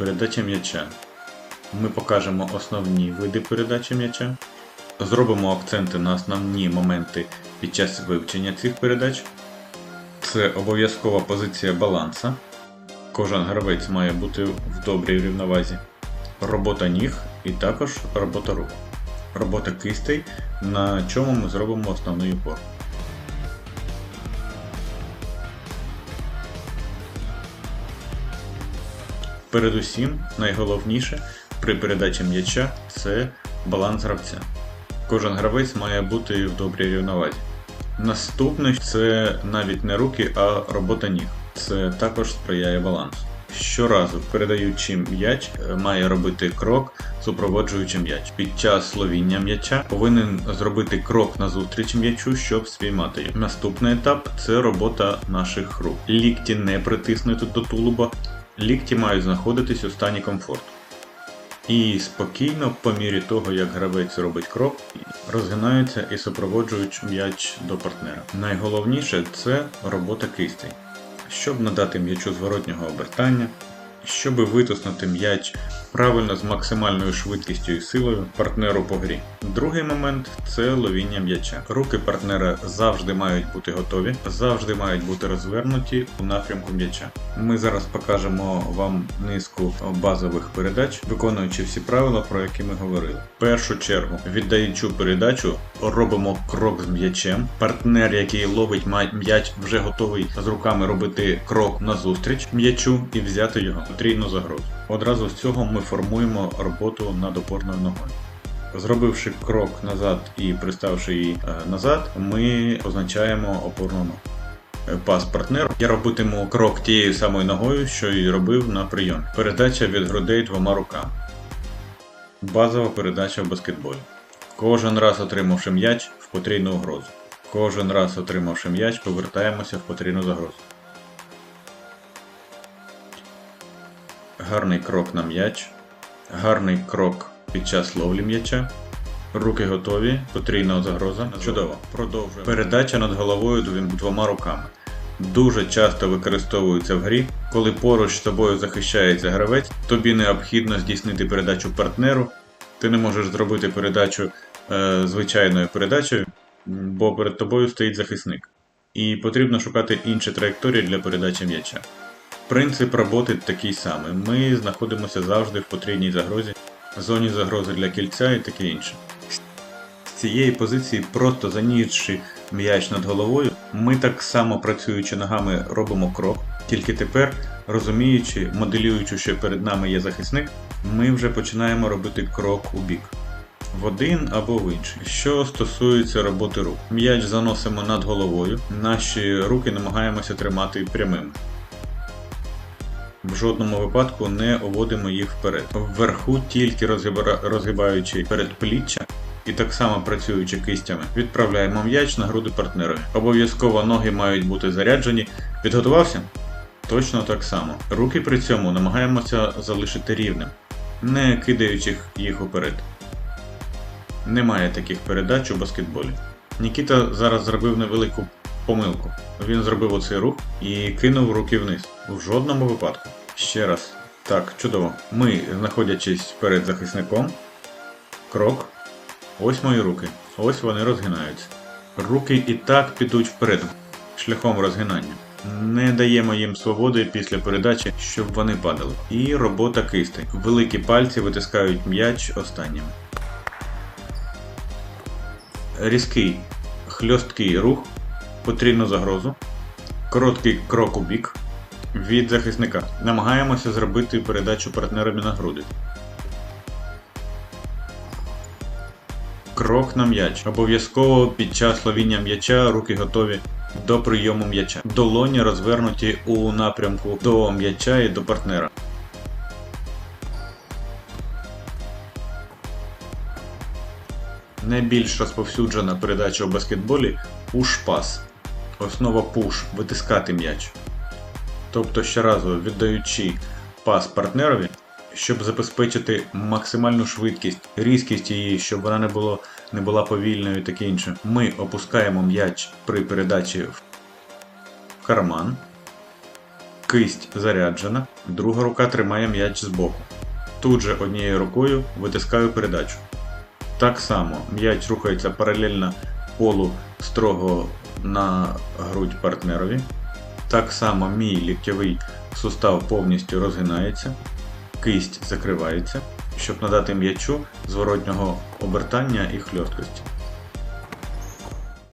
Передача м'яча. Ми покажемо основні види передачі м'яча. Зробимо акценти на основні моменти під час вивчення цих передач. Це обов'язкова позиція баланса. Кожен гравець має бути в добрій рівновазі. Робота ніг і також робота рук. Робота кистей, на чому ми зробимо основний упор. Передусім, найголовніше при передачі м'яча це баланс гравця. Кожен гравець має бути в добрій рівновазі. Наступне це навіть не руки, а робота ніг. Це також сприяє балансу. Щоразу передаючи м'яч, має робити крок, супроводжуючи м'яч. Під час ловіння м'яча повинен зробити крок назустріч м'ячу, щоб спіймати його. Наступний етап це робота наших рук. Лікті не притиснути до тулуба, лікті мають знаходитись у стані комфорту. І спокійно, по мірі того, як гравець робить крок, розгинаються і супроводжують м'яч до партнера. Найголовніше це робота кистей, щоб надати м'ячу зворотнього обертання, щоб витиснути м'яч правильно з максимальною швидкістю і силою партнеру по грі. Другий момент це ловіння м'яча. Руки партнера завжди мають бути готові, завжди мають бути розвернуті у напрямку м'яча. Ми зараз покажемо вам низку базових передач, виконуючи всі правила, про які ми говорили. В першу чергу, віддаючи передачу, робимо крок з м'ячем. Партнер, який ловить м'яч, вже готовий з руками робити крок назустріч м'ячу і взяти його потрійну загрозу. Одразу з цього ми формуємо роботу над опорною ногою. Зробивши крок назад і приставши її е, назад, ми позначаємо опорну ногу. Е, Пас партнеру. Я робитиму крок тією самою ногою, що і робив на прийомі. Передача від грудей двома руками. Базова передача в баскетболі. Кожен раз отримавши м'яч в потрійну угрозу. Кожен раз отримавши м'яч, повертаємося в потрійну загрозу. Гарний крок на м'яч. Гарний крок під час ловлі м'яча. Руки готові, потрійна загроза. Чудово. Продовжуємо. Передача над головою двома руками. Дуже часто використовується в грі, коли поруч з тобою захищається гравець, тобі необхідно здійснити передачу партнеру. Ти не можеш зробити передачу е, звичайною передачею, бо перед тобою стоїть захисник. І потрібно шукати інші траєкторії для передачі м'яча. Принцип роботи такий самий. Ми знаходимося завжди в потрібній загрозі, зоні загрози для кільця і таке інше. З цієї позиції, просто занісши м'яч над головою, ми так само працюючи ногами робимо крок, тільки тепер, розуміючи, моделюючи, що перед нами є захисник, ми вже починаємо робити крок у бік. В один або в інший. Що стосується роботи рук, м'яч заносимо над головою, наші руки намагаємося тримати прямими. В жодному випадку не уводимо їх вперед. Вверху тільки розгибаючи передпліччя і так само працюючи кистями, відправляємо м'яч на груди партнерові. Обов'язково ноги мають бути заряджені. Підготувався? Точно так само. Руки при цьому намагаємося залишити рівним, не кидаючи їх уперед. Немає таких передач у баскетболі. Нікіта зараз зробив невелику помилку. Він зробив оцей рух і кинув руки вниз. У жодному випадку. Ще раз. Так, чудово. Ми, знаходячись перед захисником, крок. Ось мої руки. Ось вони розгинаються. Руки і так підуть вперед, шляхом розгинання. Не даємо їм свободи після передачі, щоб вони падали. І робота кисти. Великі пальці витискають м'яч останніми. Різкий, хльосткий рух, потрібну загрозу, короткий крок у бік від захисника. Намагаємося зробити передачу партнерові на груди. Крок на м'яч. Обов'язково під час ловіння м'яча руки готові до прийому м'яча. Долоні розвернуті у напрямку до м'яча і до партнера. Найбільш розповсюджена передача у баскетболі пуш-пас. Основа пуш витискати м'яч. Тобто щоразу віддаючи пас партнерові, щоб забезпечити максимальну швидкість, різкість її, щоб вона не було, не була повільною і таке інше, ми опускаємо м'яч при передачі в карман. Кисть заряджена, друга рука тримає м'яч збоку. Тут же однією рукою витискаю передачу. Так само м'яч рухається паралельно полу строго на грудь партнерові. Так само мій ліктєвий сустав повністю розгинається, кисть закривається, щоб надати м'ячу зворотнього обертання і хльосткості.